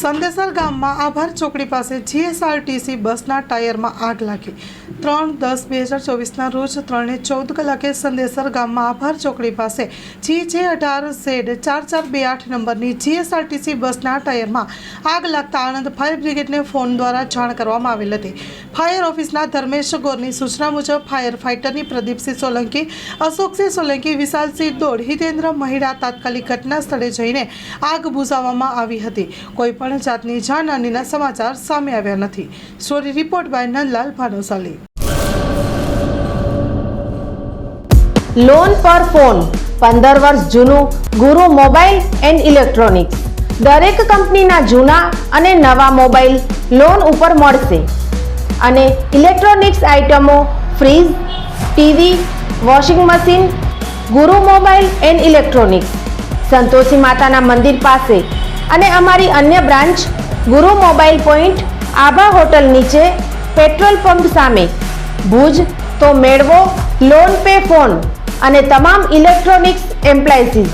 સંદેસર ગામમાં આભાર. ચોકડી પાસે જીએસઆરટીસી બસના ટાયરમાં આગ લાગી. ત્રણ દસ બે હજાર ચોવીસના રોજ ત્રણે ચૌદ કલાકે સંદેસર ગામમાં આભાર. ચોકડી પાસે જી જે અઢાર ઝેડ ચાર ચાર બે આઠ નંબરની જીએસઆરટીસી બસના ટાયરમાં આગ લાગતા આણંદ ફાયર બ્રિગેડને ફોન દ્વારા જાણ કરવામાં આવેલ હતી. ફાયર ઓફિસના ધર્મેશ ગોરની સૂચના મુજબ ફાયર ફાઇટરની પ્રદીપસિંહ સોલંકી, અશોકસિંહ સોલંકી, વિશાલસિંહ દોડ, હિતેન્દ્ર મહિડા તાત્કાલિક ઘટના સ્થળે જઈને આગ બુઝાવવામાં આવી હતી. કોઈ પણ જાતની જાનહાનિના સમાચાર સામે આવ્યા નથી. Story report by Nandlal Bhanushali loan પર ફોન. પંદર વર્ષ જૂનું ગુરુ મોબાઈલ એન્ડ ઇલેક્ટ્રોનિક્સ. દરેક કંપનીના જૂના અને નવા મોબાઈલ લોન ઉપર મળશે. અને ઇલેક્ટ્રોનિક્સ આઇટમો fridge, TV, washing machine, Guru mobile and electronics. Santoshi માતાના મંદિર પાસે અને અમારી અન્ય branch Guru mobile point Abha hotel નીચે પેટ્રોલ પંપ સામે. ભુજ તો મેળવો, લોન પે ફોન અને તમામ ઇલેક્ટ્રોનિક્સ એમ્પ્લાયસીસ.